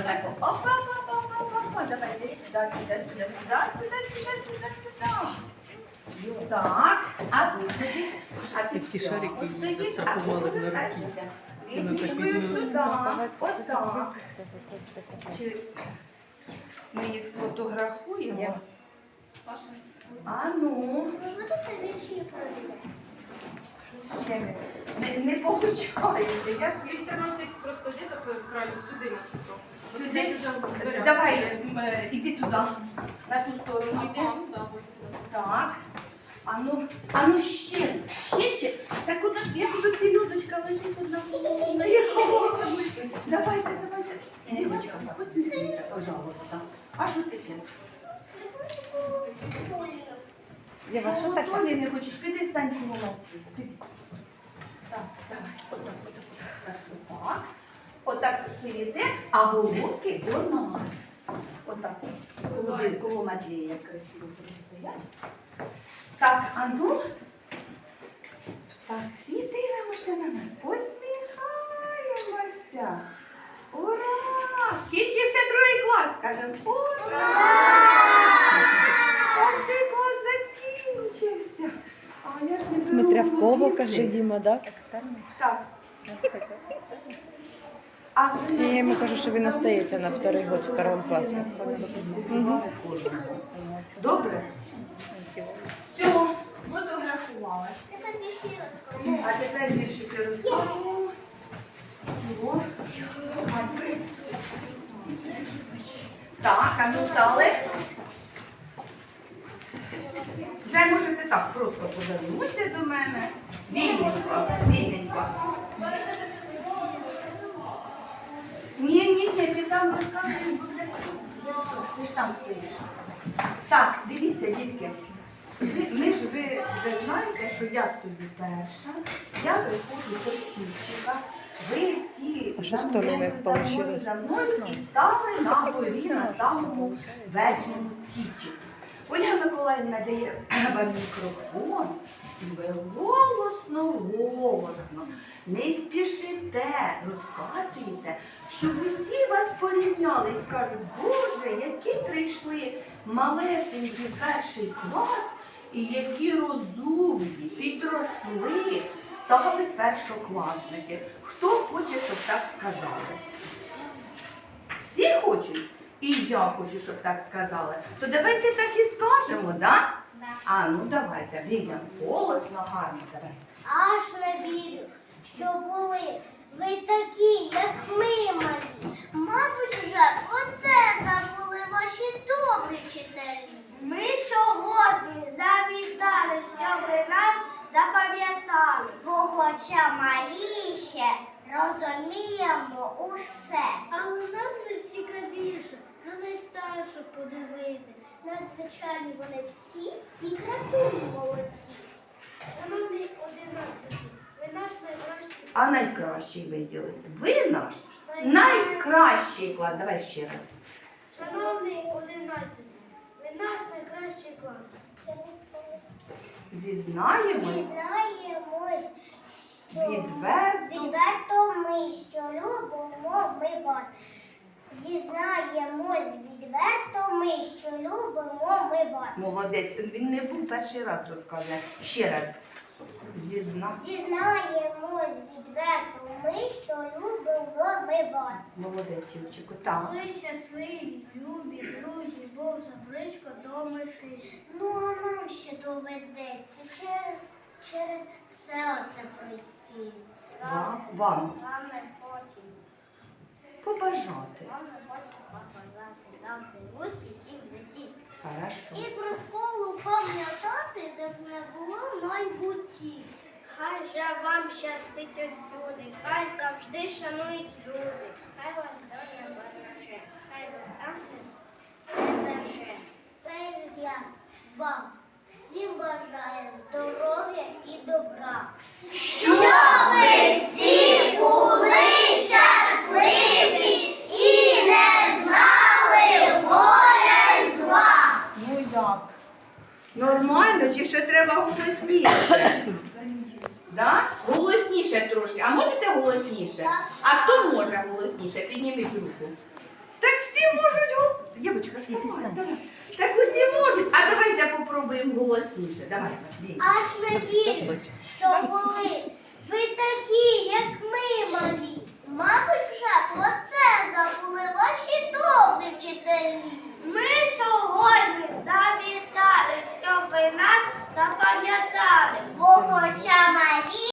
отак. Опа, опа, опа, опа, опа. Давайте сюди, сюди, сюди, сюди, сюди, сюди, сюди, сюди. Так, а ви тоді? А ти ті цього шарики стоїш, застрахували а на руки. повертайся. Вона так Різничкою візьме. сюди. Отак. Чи ми їх сфотографуємо? А ну, Ви будете вірші перевіряти? Ще? Не, не получається. Я... їх Їх треба цих просто діток краю сюди начебто. Сюди? Давай, м, е, іди туди, на ту сторону ну, да. Так. А ну, а ну ще, ще, ще. Так куди, я тут ці лежить одна на якого? Давайте, давайте. Дівчинка, посміхніться, пожалуйста. А що таке? Єва, що таке? Толі не хочеш? Піди стань коло Матвія. Піди. Так, давай. Отак, отак, отак. Саша, Отак стоїте, а головки до нас. Отак. Коло, Матвія красиво буде стоять. Так, а ну. Так, всі дивимося на мене. Посміхаємося. Ура! Кінчився другий клас, кажемо. Ура! Перший клас закінчився. А кого, голубівці. каже Діма, да? Так. А ви Я йому кажу, що він остається на второй год в першому класі. Угу. Добре? Все, розкажу. А тепер віршики. Всього. Так, а ну стали. Вже можете так просто повернутися до мене. Вільненько, вільненько. Ні, ні, ні, ти там розказуєш, бо вже все, вже все, ти ж там стоїш. Так, дивіться, дітки. Ви- Ми ж ви вже знаєте, що я стою перша, я виходжу до стільчика. Ви всі за мною, за мною, за мною і стали на горі на самому верхньому східчику. Ольга Миколаївна дає вам мікрофон, і ви голосно, голосно, не спішите, розказуєте, щоб усі вас порівняли і скажуть, Боже, які прийшли малесенькі перший клас, і які розумні, підросли, стали першокласники. Хто хоче, щоб так сказали? Всі хочуть? Я хочу, щоб так сказали. То давайте так і скажемо, да? Да. А, ну давайте, Відя, голосно, гарно, давай. Аж не вірю, що були ви такі, як ми малі. Мабуть, вже оце забули ваші добрі вчителі. Ми сьогодні завітали, щоб ви нас запам'ятали. Бо хоча малі ще розуміємо усе. Але нам не цікавіше на найстаршу подивитись. Вони всі і красуні молодці. Шановний одинадцятий, ви наш найкращий. А найкращий виділити. Ви наш найкращий клас. Давай ще раз. Шановний одинадцятий, ви наш найкращий клас. Зізнаємось Зізнаємось, що відверто. відверто ми, що любимо ми вас. Зізнаємось відверто ми, що любимо ми вас. Молодець. Він не був перший раз розказує. Ще раз. Зізна. Зізнаємось відверто ми, що любимо ми вас. Молодець, Юрчику. Так. Ви щасливі, любі, друзі, Бог близько до мети. Ну, а нам ще доведеться через, через все оце пройти. Вам, вам Вам не потім, побажати. Вам побажати завжди успіхів в житті. Хорошо. І про школу пам'ятати, де б не було майбутті. Хай же вам щастить усюди, хай завжди шанують люди. Хай вас доля береже, хай вас ангел береже. я вам всім бажаю здоров'я і добра. Щоб ви всі були Нормально чи ще треба голосніше? Да? Голосніше трошки. А можете голосніше? А хто може голосніше? Підніміть руку. Так всі можуть го- Дівочка, вставай. Так усі можуть. А давайте попробуємо голосніше. Давайте. Ліза. Аж не вірю, що були. Ви такі, як ми малі. Мабуть, вже про це забули.